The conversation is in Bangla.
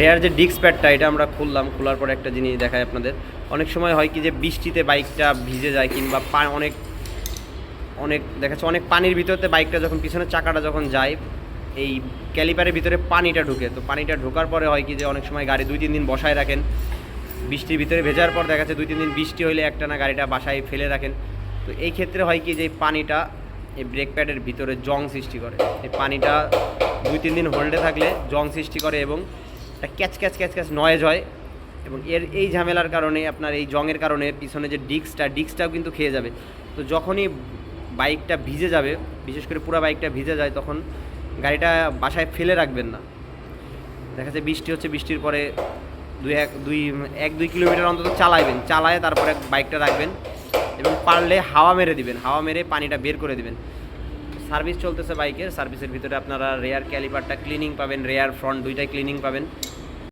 রেয়ার যে ডিস্ক প্যাডটা এটা আমরা খুললাম। খোলার পরে একটা জিনিস দেখায় আপনাদের। অনেক সময় হয় কি যে বৃষ্টিতে বাইকটা ভিজে যায় কিংবা অনেক অনেক দেখা যাচ্ছে অনেক পানির ভিতরতে বাইকটা যখন পিছনের চাকাটা যখন যায়, এই ক্যালিপারের ভিতরে পানিটা ঢুকে। তো পানিটা ঢোকার পরে হয় কি যে অনেক সময় গাড়ি দুই তিন দিন বসায় রাখেন। বৃষ্টির ভিতরে ভেজার পর দেখা যাচ্ছে দুই তিন দিন বৃষ্টি হলে একটা না গাড়িটা বাসায় ফেলে রাখেন। তো এই ক্ষেত্রে হয় কি যে পানিটা এই ব্রেক প্যাডের ভিতরে জং সৃষ্টি করে। এই পানিটা দুই, তিন দিন হোল্ডে থাকলে জং সৃষ্টি করে এবং একটা catch catch catch catch noise হয় এবং এর এই ঝামেলার কারণে আপনার এই জংয়ের কারণে পিছনে যে ডিস্কটা ডিস্কটাও কিন্তু খেয়ে যাবে। তো যখনই বাইকটা ভিজে যাবে, বিশেষ করে পুরো বাইকটা ভিজে যায়, তখন গাড়িটা বাসায় ফেলে রাখবেন না। দেখা যাচ্ছে বৃষ্টি হচ্ছে, বৃষ্টির পরে দুই, এক দুই এক, দুই কিলোমিটার অন্তত চালাইবেন। চালায় তারপরে বাইকটা রাখবেন। এবং পারলে হাওয়া মেরে দিবেন, হাওয়া মেরে পানিটা বের করে দিবেন। সার্ভিস চলতেছে বাইকের, সার্ভিসের ভিতরে আপনারা রেয়ার ক্যালিপারটা ক্লিনিং পাবেন রেয়ার ফ্রন্ট দুইটাই ক্লিনিং পাবেন।